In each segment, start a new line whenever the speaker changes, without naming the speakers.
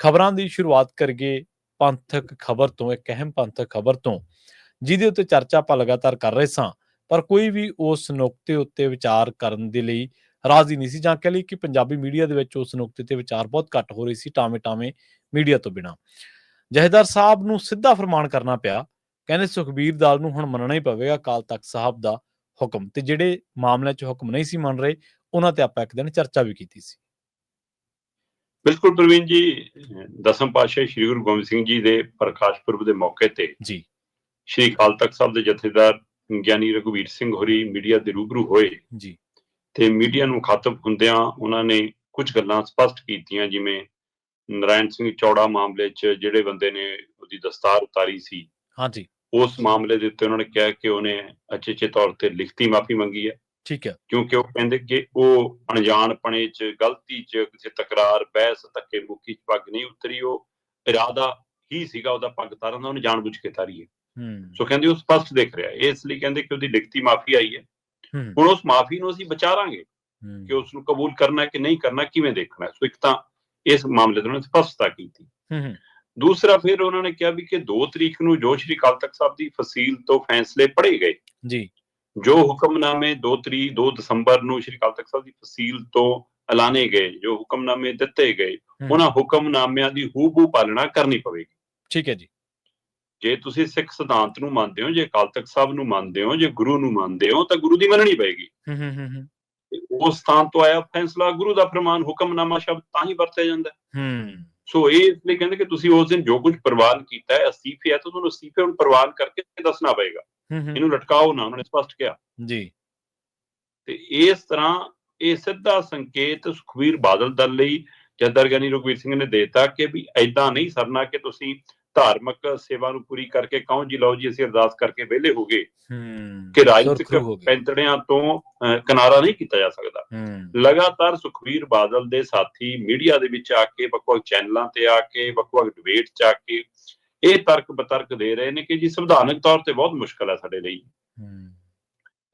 ਖਬਰਾਂ ਦੀ ਸ਼ੁਰੂਆਤ ਕਰੀਏ ਪੰਥਕ ਖਬਰ ਤੋਂ, ਇੱਕ ਅਹਿਮ ਪੰਥਕ ਖਬਰ ਤੋਂ, ਜਿਹਦੇ ਉੱਤੇ ਚਰਚਾ ਆਪਾਂ ਲਗਾਤਾਰ ਕਰ ਰਹੇ ਸਾਂ, ਪਰ ਕੋਈ ਵੀ ਉਸ ਨੁਕਤੇ ਉੱਤੇ ਵਿਚਾਰ ਕਰਨ ਦੇ ਲਈ ਰਾਜ਼ੀ ਨਹੀਂ ਸੀ ਜਾਂ ਕਹਿ ਲਈ ਕਿ ਪੰਜਾਬੀ ਮੀਡੀਆ ਦੇ ਵਿੱਚ ਉਸ ਨੁਕਤੇ ਤੇ ਵਿਚਾਰ ਬਹੁਤ ਘੱਟ ਹੋ ਰਹੀ ਸੀ ਟਾਵੇਂ ਟਾਵੇਂ ਮੀਡੀਆ ਤੋਂ ਬਿਨਾ। ਜਹੇਦਾਰ ਸਾਹਿਬ ਨੂੰ ਸਿੱਧਾ ਫਰਮਾਨ ਕਰਨਾ ਪਿਆ, ਕਹਿੰਦੇ ਸੁਖਬੀਰ ਦਾਲ ਨੂੰ ਹੁਣ ਮੰਨਣਾ ਹੀ ਪਵੇਗਾ ਕਾਲ ਤਖਤ ਸਾਹਿਬ ਦਾ ਹੁਕਮ, ਤੇ ਜਿਹੜੇ ਮਾਮਲਿਆਂ 'ਚ ਹੁਕਮ ਨਹੀਂ ਸੀ ਮੰਨ ਰਹੇ, ਉਹਨਾਂ ਤੇ ਆਪਾਂ ਇੱਕ ਦਿਨ ਚਰਚਾ ਵੀ ਕੀਤੀ ਸੀ।
ਬਿਲਕੁਲ ਪ੍ਰਵੀਨ ਜੀ ਦਸਮ ਪਾਤਸ਼ਾਹ ਸ੍ਰੀ ਗੁਰੂ ਗੋਬਿੰਦ ਸਿੰਘ ਜੀ ਦੇ ਪ੍ਰਕਾਸ਼ ਪੁਰਬ ਦੇ ਮੌਕੇ ਤੇ
ਜੀ।
ਸ੍ਰੀ ਅਕਾਲ ਤਖਤ ਸਾਹਿਬ ਦੇ ਜਥੇਦਾਰ ਗਿਆਨੀ ਰਘੁਵੀਰ ਸਿੰਘ ਹੋਰੀ ਮੀਡੀਆ ਦੇ ਰੂਬਰੂ ਹੋਏ
ਜੀ।
ਤੇ ਮੀਡੀਆ ਨੂੰ ਖਾਤਬ ਹੁੰਦਿਆਂ ਉਹਨਾਂ ਨੇ ਕੁਝ ਗੱਲਾਂ ਸਪਸ਼ਟ ਕੀਤੀਆਂ ਜਿਵੇਂ ਨਰਾਇਣ ਸਿੰਘ ਚੌੜਾ ਮਾਮਲੇ 'ਚ ਜਿਹੜੇ ਬੰਦੇ ਨੇ ਉਹਦੀ ਦਸਤਾਰ ਉਤਾਰੀ ਸੀ
ਹਾਂਜੀ
ਉਸ ਮਾਮਲੇ ਦੇ ਉੱਤੇ ਉਹਨਾਂ ਨੇ ਕਿਹਾ ਕਿ ਉਹਨੇ ਅਚੇਚੇ ਤੌਰ ਤੇ ਲਿਖਤੀ ਮਾਫੀ ਮੰਗੀ ਹੈ।
ਠੀਕ ਹੈ।
ਕਿਉਂਕਿ ਉਹ ਕਹਿੰਦੇ ਕਿ ਉਹ ਅਣਜਾਣਪਣੇ 'ਚ ਗਲਤੀ 'ਚ ਕਿਸੇ ਤਕਰਾਰ ਬਹਿਸ ਧੱਕੇ ਮੁੱਕੀ 'ਚ ਪੱਗ ਨਹੀਂ ਉਤਰੀ ਉਹ ਇਰਾਦਾ ਹੀ ਸੀਗਾ ਉਹਦਾ ਪੱਗ ਤਾਰਨ ਦਾ ਉਹਨੇ ਜਾਣਬੁੱਝ ਕੇ ਤਾਰੀ ਹੈ।
ਹੂੰ।
ਸੋ ਕਹਿੰਦੇ ਉਹ ਸਪਸ਼ਟ ਦਿਖ ਰਿਹਾ ਹੈ। ਇਸ ਲਈ ਕਹਿੰਦੇ ਕਿ ਉਹਦੀ ਲਿਖਤੀ ਮਾਫੀ ਆਈ ਹੈ।
ਹੂੰ।
ਹੁਣ ਉਸ ਮਾਫੀ ਨੂੰ ਅਸੀਂ ਵਿਚਾਰਾਂਗੇ ਕਿ ਉਸ ਨੂੰ ਕਬੂਲ ਕਰਨਾ ਹੈ ਕਿ ਨਹੀਂ ਕਰਨਾ ਕਿਵੇਂ ਦੇਖਣਾ। ਸੋ ਇੱਕ ਤਾਂ ਇਸ ਮਾਮਲੇ ਤੇ ਉਹਨਾਂ ਨੇ ਸਪਸ਼ਟਤਾ ਕੀਤੀ। ਦੂਸਰਾ ਫਿਰ ਉਹਨਾਂ ਨੇ ਕਿਹਾ ਵੀ ਕਿ 2 ਤਰੀਕ ਨੂੰ ਜੋ ਸ਼੍ਰੀ ਅਕਾਲ ਤਖਤ ਸਾਹਿਬ ਦੀ ਫਸੀਲ ਤੋਂ ਫੈਸਲੇ ਪੜ੍ਹੇ ਗਏ।
ਜੀ।
ਜੋ ਹੁਕਮਨਾਮੇ 2 ਤਰੀਕ 2 ਦਸੰਬਰ ਨੂੰ ਸ਼੍ਰੀ ਅਕਾਲ ਤਖਤ ਸਾਹਿਬ ਦੀ ਫਸੀਲ ਤੋਂ ਐਲਾਨੇ ਗਏ ਜੋ ਹੁਕਮਨਾਮੇ ਦਿੱਤੇ ਗਏ ਉਹਨਾਂ ਹੁਕਮਨਾਮਿਆਂ ਦੀ ਹੂਬਹੂ ਪਾਲਣਾ ਕਰਨੀ ਪਵੇਗੀ।
ਠੀਕ ਹੈ ਜੀ।
ਜੇ ਤੁਸੀਂ ਸਿੱਖ ਸਿਧਾਂਤ ਨੂੰ ਮੰਨਦੇ ਹੋ ਜੇ ਅਕਾਲ ਤਖਤ ਸਾਹਿਬ ਨੂੰ ਮੰਨਦੇ ਹੋ ਜੇ ਗੁਰੂ ਨੂੰ ਮੰਨਦੇ ਹੋ ਤਾਂ ਗੁਰੂ ਦੀ ਮੰਨਣੀ ਪਏਗੀ
ਹੂੰ ਹੂੰ ਹੂੰ
ਉਸ ਸਥਾਨ ਤੋਂ ਆਇਆ ਫੈਸਲਾ ਗੁਰੂ ਦਾ ਫਰਮਾਨ ਹੁਕਮਨਾਮਾ ਸ਼ਬਦ ਤਾਂ ਹੀ ਵਰਤਿਆ ਜਾਂਦਾ। ਹੈ। ਸੋ ਇਹ ਇਸ ਲਈ ਕਹਿੰਦੇ ਕਿ ਤੁਸੀਂ ਉਸ ਦਿਨ ਜੋ ਕੁਝ ਪ੍ਰਵਾਨ ਕੀਤਾ ਹੈ ਅਸਤੀਫੇ ਹੈ ਤਾਂ ਤੁਹਾਨੂੰ ਅਸਤੀਫੇ ਨੂੰ ਪ੍ਰਵਾਨ ਕਰਕੇ ਦੱਸਣਾ ਪਏਗਾ। ਇਹਨੂੰ ਲਟਕਾਓ ਨਾ ਉਹਨਾਂ ਨੇ ਸਪਸ਼ਟ ਕਿਹਾ।
ਜੀ।
ਤੇ ਇਸ ਤਰ੍ਹਾਂ ਇਹ ਸਿੱਧਾ ਸੰਕੇਤ ਸੁਖਵੀਰ ਬਾਦਲ ਦਲ ਲਈ ਜਦਰ ਗਿਆਨੀ ਰਘਵੀਰ ਸਿੰਘ ਨੇ ਦੇਤਾ ਕਿ ਵੀ ਐਦਾਂ ਨਹੀਂ ਸਰਨਾ ਕਿ ਤੁਸੀਂ ਧਾਰਮਿਕ ਸੇਵਾ ਨੂੰ ਪੂਰੀ ਕਰਕੇ ਕਹੋ ਜੀ ਲਓ ਜੀ ਅਸੀਂ ਅਰਦਾਸ ਕਰਕੇ ਵਿਹਲੇ ਹੋ ਗਏ।
ਹੂੰ।
ਕਿ ਰਾਜਨੀਤਿਕ। ਪੈਂਤੜਿਆਂ ਤੋਂ ਕਿਨਾਰਾ ਨਹੀਂ ਕੀਤਾ ਜਾ ਸਕਦਾ। ਲਗਾਤਾਰ ਸੁਖਵੀਰ ਬਾਦਲ ਦੇ ਸਾਥੀ ਮੀਡੀਆ ਦੇ ਵਿੱਚ ਆ ਕੇ ਵੱਖ-ਵੱਖ ਚੈਨਲਾਂ ਤੇ ਆ ਕੇ ਵੱਖ-ਵੱਖ ਡਿਬੇਟ 'ਚ ਆ ਕੇ ਇਹ ਤਰਕ ਬਤਰਕ ਦੇ ਰਹੇ ਨੇ ਕਿ ਜੀ ਸੰਵਿਧਾਨਕ ਤੌਰ ਤੇ ਬਹੁਤ ਮੁਸ਼ਕਲ ਹੈ ਸਾਡੇ ਲਈ।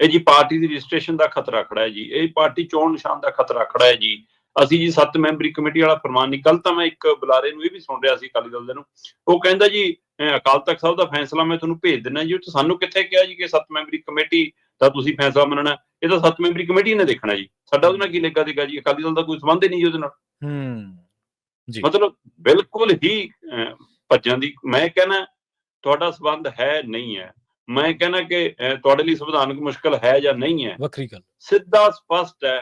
ਇਹ ਜੀ ਪਾਰਟੀ ਦੀ ਰਜਿਸਟ੍ਰੇਸ਼ਨ ਦਾ ਖਤਰਾ ਖੜਾ ਹੈ ਜੀ। ਇਹ ਪਾਰਟੀ ਚੋਣ ਨਿਸ਼ਾਨ ਦਾ ਖਤਰਾ ਖੜਾ ਹੈ ਜੀ। ਅਸੀਂ ਜੀ ਸੱਤ ਮੈਂਬਰੀ ਕਮੇਟੀ ਵਾਲਾ ਫਰਮਾਨ ਨਹੀਂ ਕੱਲ ਤਾਂ ਮੈਂ ਇੱਕ ਬੁਲਾਰੇ ਨੂੰ ਇਹ ਵੀ ਸੁਣ ਰਿਹਾ ਸੀ ਅਕਾਲੀ ਦਲ ਦੇ ਨੂੰ। ਉਹ ਕਹਿੰਦਾ ਜੀ ਅਕਾਲ ਤਖਤ ਸਾਹਿਬ ਦਾ ਫੈਸਲਾ ਮੈਂ ਤੁਹਾਨੂੰ ਭੇਜ ਦਿੰਦਾ ਜੀ ਉਹ ਸਾਨੂੰ ਕਿੱਥੇ ਕਿਹਾ ਜੀ ਕਿ ਸੱਤ ਮੈਂਬਰੀ ਕਮੇਟੀ ਦਾ ਤੁਸੀਂ ਫੈਸਲਾ ਮੰਨਣਾ? ਇਹ ਤਾਂ ਸੱਤ ਮੈਂਬਰੀ ਕਮੇਟੀ ਨੇ ਦੇਖਣਾ ਜੀ। ਸਾਡਾ ਉਹਦੇ ਨਾਲ ਕੀ ਲੱਗਾ ਦੇਗਾ ਜੀ? ਅਕਾਲੀ ਦਲ ਦਾ ਕੋਈ ਸੰਬੰਧ ਹੀ ਨਹੀਂ ਜੀ ਉਹਦੇ ਨਾਲ।
ਹੂੰ ਜੀ।
ਮਤਲਬ ਬਿਲਕੁਲ ਹੀ ਭੱਜਣ ਦੀ ਮੈਂ ਕਹਿੰਦਾ ਤੁਹਾਡਾ ਸੰਬੰਧ ਹੈ ਨਹੀਂ ਹੈ। ਮੈਂ ਕਹਿੰਦਾ ਕਿ ਤੁਹਾਡੇ ਲਈ ਸੰਵਿਧਾਨਕ ਮੁਸ਼ਕਲ ਹੈ ਜਾਂ ਨਹੀਂ ਹੈ?
ਵੱਖਰੀ ਗੱਲ।
ਸਿੱਧਾ ਸਪਸ਼ਟ ਹੈ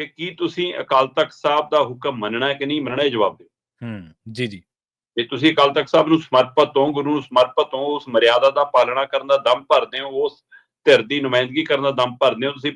ਕਿ ਕੀ ਤੁਸੀਂ ਅਕਾਲ ਤਖਤ ਸਾਹਿਬ ਦਾ ਹੁਕਮ ਮੰਨਣਾ ਹੈ ਕਿ ਨਹੀਂ? ਮੰਨਣਾ ਇਹ ਜਵਾਬ ਦਿਓ।
ਹੂੰ ਜੀ ਜੀ।
ਜੇ ਤੁਸੀਂ ਅਕਾਲ ਤਖਤ ਸਾਹਿਬ ਨੂੰ ਸਮਰਪਿਤ ਹੋ ਗੁਰੂ ਨੂੰ ਸਮਰਪਿਤ ਹੋ ਉਸ ਮਰਿਆਦਾ ਦਾ ਪਾਲਣਾ ਕਰਨ ਦਾ ਦਮ ਭਰਦੇ ਹੋ ਉਸ ਧਿਰ ਦੀ ਨੁਮਾਇੰਦਗੀ ਕਰਨ ਦਾ ਦਮ ਭਰਦੇ ਹੋ ਤੁਸੀਂ